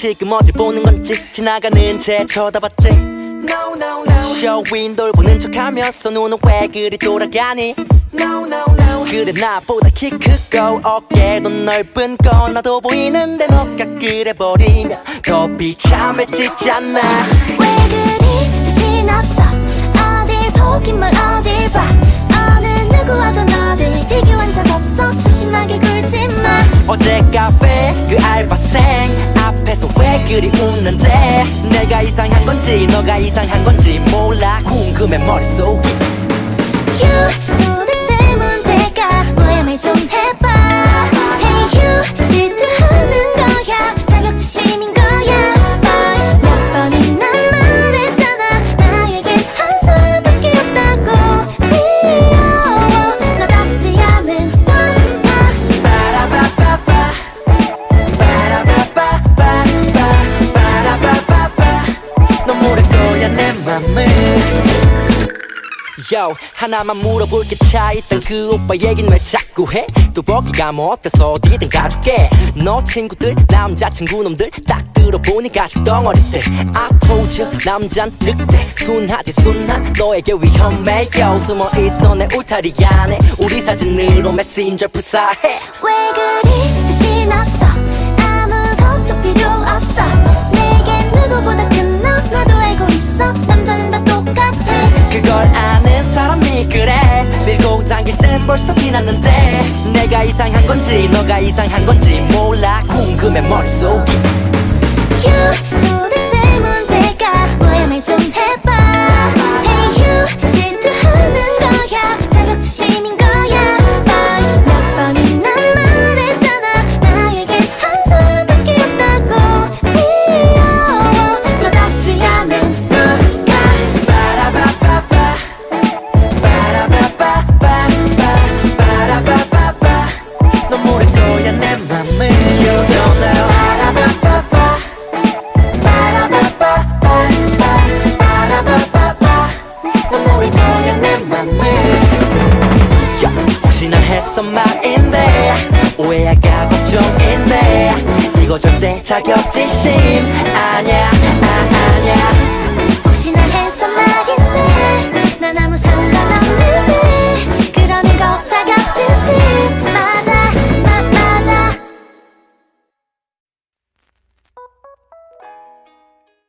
지금 어딜 보는 건지 지나가는 채 쳐다봤지. No no no. 쇼윈 돌보는 척하면서 눈은 왜 그리 돌아가니? No no no. 그래 나보다 키 크고 어깨도 넓은 거 나도 보이는데 너가 그래 버리면 더 비참해지잖아 왜 그리 웃는데 내가 이상한 건지 너가 이상한 건지 몰라. 궁금해 머릿속이 거야 내 맘을 Yo 하나만 물어볼게 차있던 그 오빠 얘긴 왜 자꾸 해? 뚜벅이가 뭐 어때서 어디든 가줄게. 너 친구들 남자친구 놈들 딱 들어보니 가죽 덩어리들. you 남잔 늑대. 순하지 순한 너에게 위험해. Yo 숨어 있어 내 울타리 안에. 우리 사진으로 메신저 불사해. 왜 그리 그걸 아는 사람이 그래. 밀고 당길 땐 벌써 지났는데. 내가 이상한 건지 너가 이상한 건지 몰라. 궁금해 머릿 했어 말인데. 오해할까 걱정인데. 이거 절대 자격지심 아, 아냐